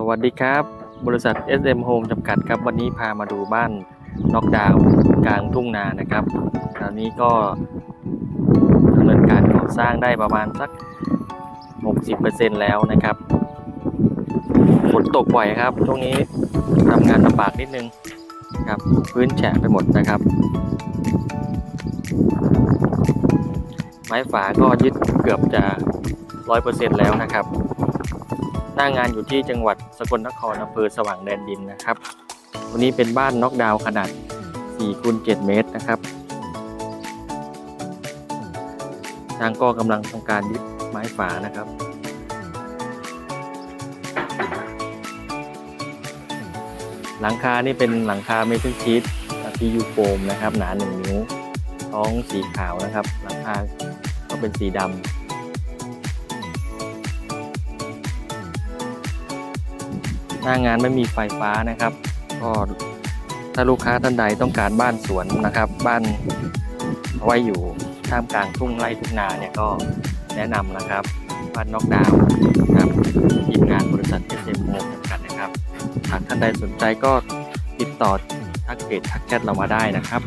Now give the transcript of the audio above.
สวัสดีครับ บริษัท SM Home จำกัดครับ วันนี้พามาดูบ้านน็อกดาวกลางทุ่งนานะครับตอนนี้ก็ดำเนินการก่อสร้างได้ประมาณสัก 60%แล้วนะครับฝนตกบ่อยครับ ช่วงนี้ทำงานลำบากนิดนึงครับพื้นแฉะไปหมดนะครับ ไม้ฝาก็ยึดเกือบจะ 100%แล้วนะครับ หน้างานอยู่ที่จังหวัดสกลนครอำเภอสว่างแดนดินนะครับ วันนี้เป็นบ้านน็อกดาวน์ขนาด4คูณ7เมตรนะครับทางก็กำลังทำการยึดไม้ฝานะครับหลังคานี่เป็นหลังคาเมทัลชีตพียูโฟมนะครับ หนา1นิ้ว ท้องสีขาวนะครับ หลังคาก็เป็นสีดำ หน้างานไม่มีไฟฟ้านะครับ ก็ถ้าลูกค้าท่านใดต้องการบ้านสวนนะครับ บ้านไว้อยู่ท่ามกลางทุ่งไร่ทุ่งนาเนี่ยก็แนะนำนะครับบ้านนอกดาวน์ครับทีมงานบริษัทเอสเอ็มโฮมจำกัดนะครับหากท่านใดสนใจก็ติดต่อทักเพจทักแชทเรามาได้นะครับ